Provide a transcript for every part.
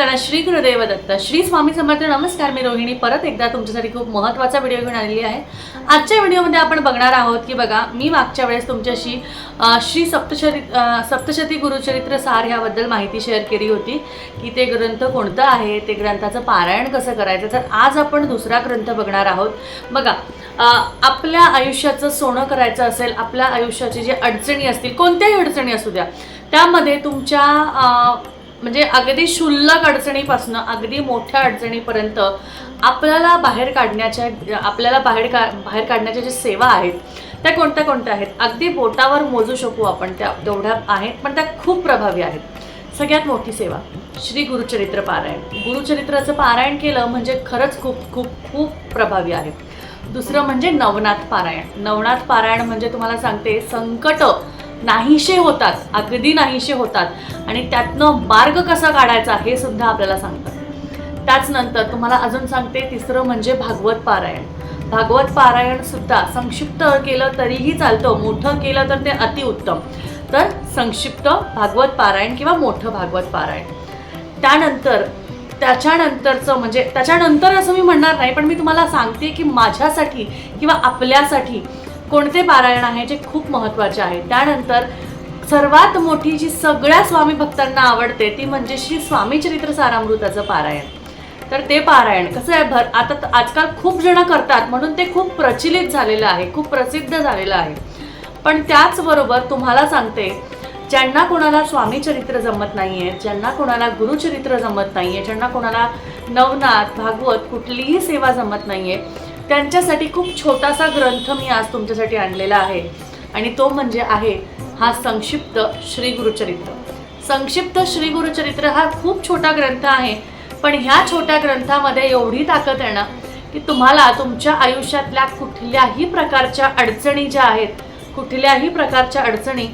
वंदना श्री गुरुदेव दत्त श्री स्वामी समर्थ नमस्कार मी रोहिणी. परत एकदा तुमच्यासाठी खूप महत्त्वाचा व्हिडिओ घेऊन आलेली आहे. आजच्या व्हिडिओमध्ये आपण बघणार आहोत की बघा मी मागच्या वेळेस तुमच्याशी श्री सप्तशरी सप्तशती गुरुचरित्र सार ह्याबद्दल माहिती शेअर केली होती की ते ग्रंथ कोणतं आहे ते ग्रंथाचं पारायण कसं करायचं? तर आज आपण दुसरा ग्रंथ बघणार आहोत. बघा आपल्या आयुष्याचं सोनं करायचं असेल आपल्या आयुष्याची जे अडचणी असतील कोणत्याही अडचणी असू द्या त्यामध्ये तुमच्या म्हणजे अगदी क्षुल्लक अडचणीपासून अगदी मोठ्या अडचणीपर्यंत आपल्याला बाहेर काढण्याच्या आपल्याला बाहेर का बाहेर काढण्याच्या ज्या सेवा आहेत त्या कोणत्या कोणत्या आहेत? अगदी बोटावर मोजू शकू आपण त्या तेवढ्या आहेत पण त्या खूप प्रभावी आहेत. सगळ्यात मोठी सेवा श्री गुरुचरित्र पारायण. गुरुचरित्राचं पारायण केलं म्हणजे खरंच खूप खूप खूप प्रभावी आहे. दुसरं म्हणजे नवनाथ पारायण. नवनाथ पारायण म्हणजे तुम्हाला सांगते संकट नाहीशे होतात अगदी नाहीशे होतात. आणि त्यातनं मार्ग कसा काढायचा हे सुद्धा आपल्याला सांगतात. त्याचनंतर तुम्हाला अजून सांगते तिसरं म्हणजे भागवत पारायण. भागवत पारायण सुद्धा संक्षिप्त केलं तरीही चालतं मोठं केलं तर ते अतिउत्तम तर संक्षिप्त भागवत पारायण किंवा मोठं भागवत पारायण. त्यानंतर त्याच्यानंतरचं म्हणजे त्याच्यानंतर असं मी म्हणणार नाही पण मी तुम्हाला सांगते की माझ्यासाठी किंवा आपल्यासाठी कोणते पारायण आहे जे खूप महत्त्वाचे आहे? त्यानंतर सर्वात मोठी जी सगळ्या स्वामी भक्तांना आवडते ती म्हणजे श्री स्वामी चरित्र सारामृताचं पारायण. तर ते पारायण कसं आहे? भर आता आजकाल खूप जण करतात म्हणून ते खूप प्रचलित झालेलं आहे खूप प्रसिद्ध झालेलं आहे. पण त्याचबरोबर तुम्हाला सांगते ज्यांना कोणाला स्वामी चरित्र जमत नाही आहे ज्यांना कोणाला गुरुचरित्र जमत नाही आहे ज्यांना कोणाला नवनाथ भागवत कुठलीही सेवा जमत नाही आहे त्यांच्यासाठी खूप छोटासा ग्रंथ मी आज तुमच्यासाठी आणलेला आहे. आणि तो म्हणजे आहे हा संक्षिप्त श्री गुरुचरित्र. संक्षिप्त श्री गुरुचरित्र हा खूप छोटा ग्रंथ आहे पण ह्या छोट्या ग्रंथामध्ये एवढी ताकद आहे ना की तुम्हाला तुमच्या आयुष्यातल्या कुठल्याही प्रकारच्या अडचणी ज्या आहेत कुठल्याही प्रकारच्या अडचणी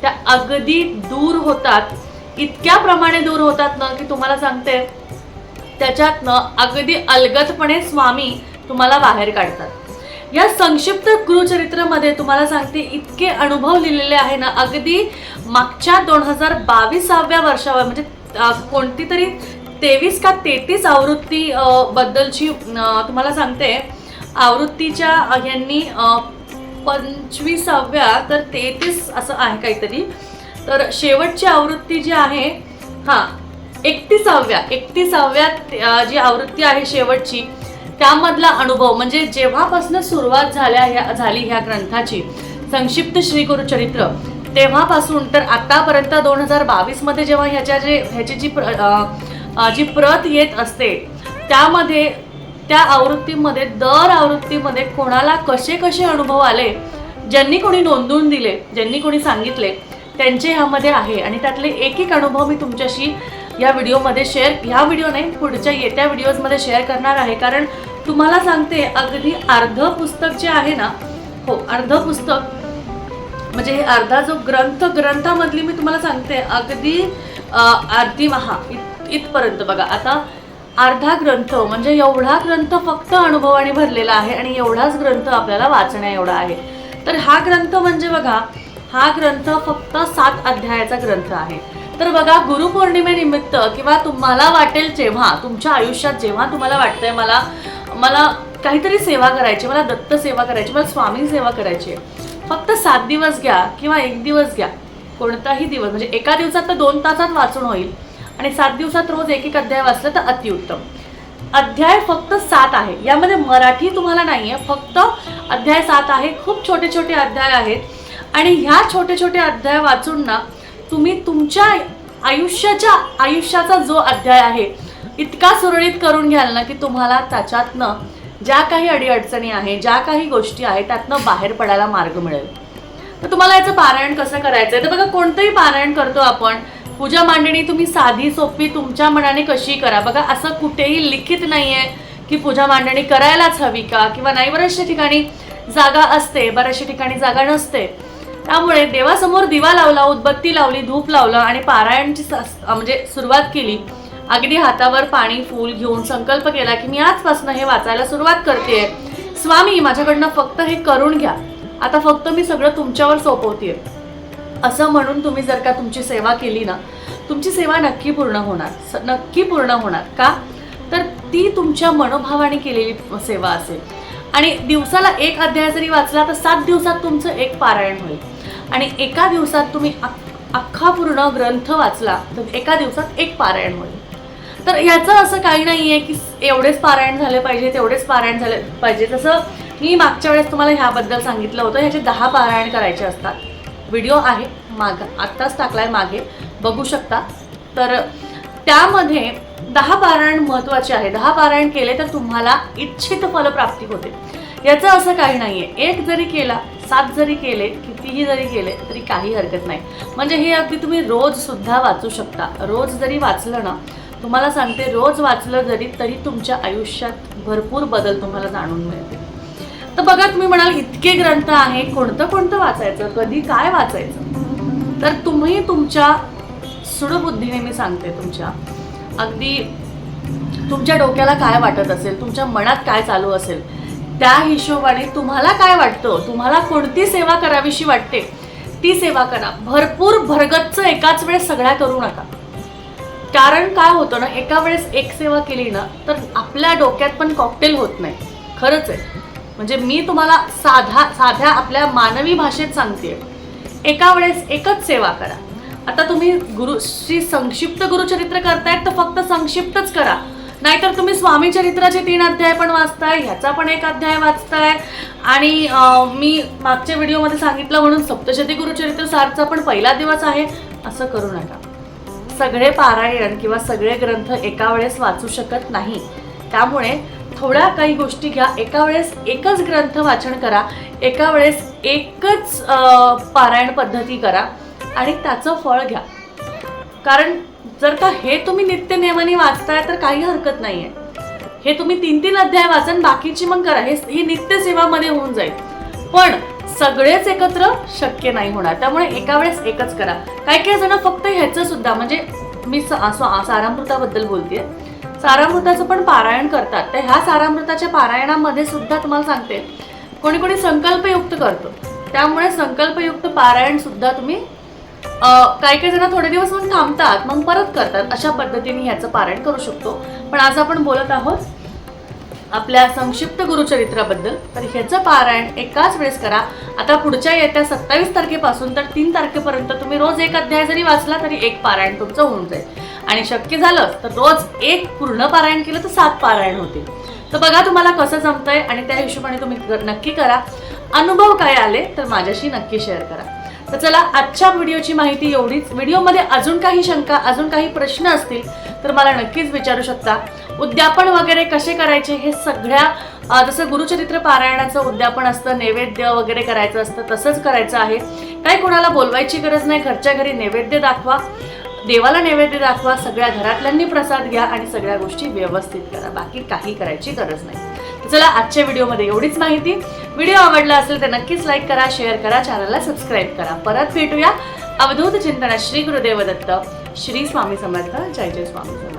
त्या अगदी दूर होतात. इतक्या प्रमाणे दूर होतात ना की तुम्हाला सांगते त्याच्यातनं अगदी अलगदपणे स्वामी तुम्हाला बाहेर काढतात. या संक्षिप्त गुरुचरित्रमध्ये तुम्हाला सांगते इतके अनुभव लिहिलेले आहे ना अगदी मागच्या दोन हजार बावीसाव्या वर्षावर म्हणजे कोणती तरी तेवीस का तेहतीस आवृत्ती बद्दलची तुम्हाला सांगते. आवृत्तीच्या यांनी पंचवीसाव्या तर तेहतीस असं आहे काहीतरी. तर शेवटची आवृत्ती जी आहे हां एकतीसाव्या एकतीसाव्या जी आवृत्ती आहे शेवटची त्यामधला अनुभव म्हणजे जेव्हापासून सुरुवात झाल्या ह्या झाली ह्या ग्रंथाची संक्षिप्त श्रीगुरु चरित्र तेव्हापासून तर आत्तापर्यंत दोन हजार बावीसमध्ये जेव्हा ह्याच्या जे ह्याची जी प्र जी प्रत येत असते त्यामध्ये त्या आवृत्तीमध्ये दर आवृत्तीमध्ये कोणाला कसे कसे अनुभव आले ज्यांनी कोणी नोंदवून दिले ज्यांनी कोणी सांगितले त्यांचे ह्यामध्ये आहे. आणि त्यातले एक एक अनुभव मी तुमच्याशी या व्हिडिओमध्ये शेअर ह्या व्हिडिओ नाही पुढच्या येत्या व्हिडिओजमध्ये शेअर करणार आहे. कारण तुम्हाला सांगते अगदी अर्ध पुस्तक जे आहे ना हो अर्ध पुस्तक म्हणजे हे अर्धा जो ग्रंथ ग्रंथामधली मी तुम्हाला सांगते अगदी अर्धी महा इत इथपर्यंत बघा. आता अर्धा ग्रंथ म्हणजे एवढा ग्रंथ फक्त अनुभवाने भरलेला आहे आणि एवढाच ग्रंथ आपल्याला वाचण्या एवढा आहे. तर हा ग्रंथ म्हणजे बघा हा ग्रंथ फक्त सात अध्यायाचा ग्रंथ आहे. तर बघा गुरुपौर्णिमेनिमित्त किंवा तुम्हाला वाटेल जेव्हा तुमच्या आयुष्यात जेव्हा तुम्हाला वाटतंय मला मला काहीतरी सेवा करायची मला दत्त सेवा करायची मला स्वामी सेवा करायची आहे. फक्त सात दिवस घ्या किंवा एक दिवस घ्या. कोणताही दिवस म्हणजे एका दिवसात तर दोन तासात वाचून होईल. आणि सात दिवसात रोज एक एक अध्याय वाचलं तर अतिउत्तम. अध्याय फक्त सात आहे. यामध्ये मराठी तुम्हाला नाही आहे फक्त अध्याय सात आहे. खूप छोटे छोटे अध्याय आहेत. आणि ह्या छोटे छोटे अध्याय वाचून ना तुम्ही तुमच्या आयुष्याच्या आयुष्याचा जो अध्याय आहे इतका सुरळीत करून घ्याल ना की तुम्हाला त्याच्यातनं ज्या काही अडीअडचणी आहे ज्या काही गोष्टी आहेत त्यातनं बाहेर पडायला मार्ग मिळेल. तर तुम्हाला याचं पारायण कसं करायचं आहे तर बघा कोणतंही पारायण करतो आपण पूजा मांडणी तुम्ही साधी सोपी तुमच्या मनाने कशी करा? बघा असं कुठेही लिखित नाही आहे की पूजा मांडणी करायलाच हवी का? किंवा नाही बऱ्याचशा ठिकाणी जागा असते बऱ्याचशा ठिकाणी जागा नसते. त्यामुळे देवासमोर दिवा लावला उदबत्ती लावली धूप लावलं आणि पारायणची म्हणजे सुरुवात केली. अगदी हातावर पाणी फूल घेऊन संकल्प केला की मी आजपासून हे वाचायला सुरुवात करते स्वामी माझ्याकडनं फक्त हे करून घ्या. आता फक्त मी सगळं तुमच्यावर सोपवते असं म्हणून तुम्ही जर का तुमची सेवा केली ना तुमची सेवा नक्की पूर्ण होणार. स- नक्की पूर्ण होणार. का? तर ती तुमच्या मनोभावाने केलेली सेवा असेल. आणि दिवसाला एक अध्याय जरी वाचला तर सात दिवसात तुमचं एक पारायण होईल. आणि एका दिवसात तुम्ही अख्खा पूर्ण ग्रंथ वाचला तर एका दिवसात एक पारायण होईल. तर ह्याचं असं काही नाही आहे की एवढेच पारायण झाले पाहिजे तेवढेच पारायण झाले पाहिजे. तसं मी मागच्या वेळेस तुम्हाला ह्याबद्दल सांगितलं होतं ह्याचे दहा पारायण करायचे असतात. व्हिडिओ आहे माग आत्ताच टाकला आहे मागे बघू शकता. तर त्यामध्ये दहा पारायण महत्त्वाचे आहे. दहा पारायण केले तर तुम्हाला इच्छित फलप्राप्ती होते. याचं असं काही नाही आहे एक जरी केला सात जरी केले कितीही जरी केले तरी काही हरकत नाही. म्हणजे हे अगदी तुम्ही रोज सुद्धा वाचू शकता. रोज जरी वाचलं ना तुम्हाला सांगते रोज वाचलं जरी तरी तुमच्या आयुष्यात भरपूर बदल तुम्हाला जाणून मिळते तर बघा तुम्ही म्हणाल इतके ग्रंथ आहे कोणतं कोणतं वाचायचं? कधी काय वाचायचं? तर तुम्ही तुमच्या सुडबुद्धीने मी सांगते तुमच्या अगदी तुमच्या डोक्याला काय वाटत असेल तुमच्या मनात काय चालू असेल त्या हिशोबाने तुम्हाला काय वाटतं? तुम्हाला कोणती सेवा करावीशी वाटते? ती सेवा करा. भरपूर भरगच्च एकाच वेळेस सगळ्या करू नका. कारण काय होतं ना एका वेळेस एक सेवा केली ना तर आपल्या डोक्यात पण कॉकटेल होत नाही. खरंच आहे. म्हणजे मी तुम्हाला साधा साध्या आपल्या मानवी भाषेत सांगते. एका वेळेस एकच सेवा करा. आता तुम्ही गुरु श्री संक्षिप्त गुरुचरित्र करतायत तर फक्त संक्षिप्तच करा. नाहीतर तुम्ही स्वामी चरित्राचे तीन अध्याय पण वाचताय ह्याचा पण एक अध्याय वाचताय. आणि मी मागच्या व्हिडिओमध्ये सांगितलं म्हणून सप्तशती गुरुचरित्र सारचा पण पहिला दिवस आहे असं करू नका. सगळे पारायण किंवा सगळे ग्रंथ एका वेळेस वाचू शकत नाही. त्यामुळे थोड्या काही गोष्टी घ्या एका वेळेस एकच ग्रंथ वाचन करा एका वेळेस एकच पारायण पद्धती करा आणि त्याचं फळ घ्या. कारण जर का हे तुम्ही नित्य नियमाने वाचताय तर काही हरकत नाही आहे हे तुम्ही तीन तीन अध्याय वाचन बाकीची मग करा. हे ही नित्य सेवामध्ये होऊन जाईल. पण सगळेच एकत्र शक्य नाही होणार. त्यामुळे एका वेळेस एकच करा. काही काही जण फक्त ह्याचं सुद्धा म्हणजे मी स- सारामृताबद्दल बोलते सारामृताचं पण पारायण करतात. तर ह्या सारामृताच्या पारायणामध्ये सुद्धा तुम्हाला सांगते. कोणी कोणी संकल्पयुक्त करतो. त्यामुळे संकल्पयुक्त पारायण सुद्धा तुम्ही काही काही जण थोडे दिवस म्हणून थांबतात मग परत करतात. अशा पद्धतीने ह्याचं पारायण करू शकतो. पण आज आपण बोलत आहोत आपल्या संक्षिप्त गुरुचरित्राबद्दल. तर ह्याचं पारायण एकाच वेळेस करा. आता पुढच्या येत्या सत्तावीस तारखेपासून तर तीन तारखेपर्यंत तुम्ही रोज एक अध्याय जरी वाचला तरी एक पारायण तुमचं होऊन जाईल. आणि शक्य झालं तर रोज एक पूर्ण पारायण केलं तर सात पारायण होतील. तर बघा तुम्हाला कसं जमतंय आणि त्या हिशोबाने तुम्ही नक्की करा. अनुभव काय आले तर माझ्याशी नक्की शेअर करा. तर चला आजच्या व्हिडिओची माहिती एवढीच. व्हिडिओमध्ये अजून काही शंका अजून काही प्रश्न असतील तर मला नक्कीच विचारू शकता. उद्यापन वगैरे कसे करायचे हे सगळ्या जसं गुरुचरित्र पारायणाचं उद्यापन असतं नैवेद्य वगैरे करायचं असतं तसंच करायचं आहे. काही कोणाला बोलवायची गरज नाही घरच्या घरी नैवेद्य दाखवा देवाला नैवेद्य दाखवा सगळ्या घरातल्यांनी प्रसाद घ्या आणि सगळ्या गोष्टी व्यवस्थित करा. बाकी काही करायची गरज नाही. चला आजच्या व्हिडिओमध्ये एवढीच माहिती. व्हिडिओ आवडला असेल तर नक्कीच लाईक करा शेअर करा चॅनलला सबस्क्राईब करा. परत भेटूया अवधूत चिंतनात. श्री गुरुदेव दत्त श्री स्वामी समर्थ. जय जय स्वामी समर्थ.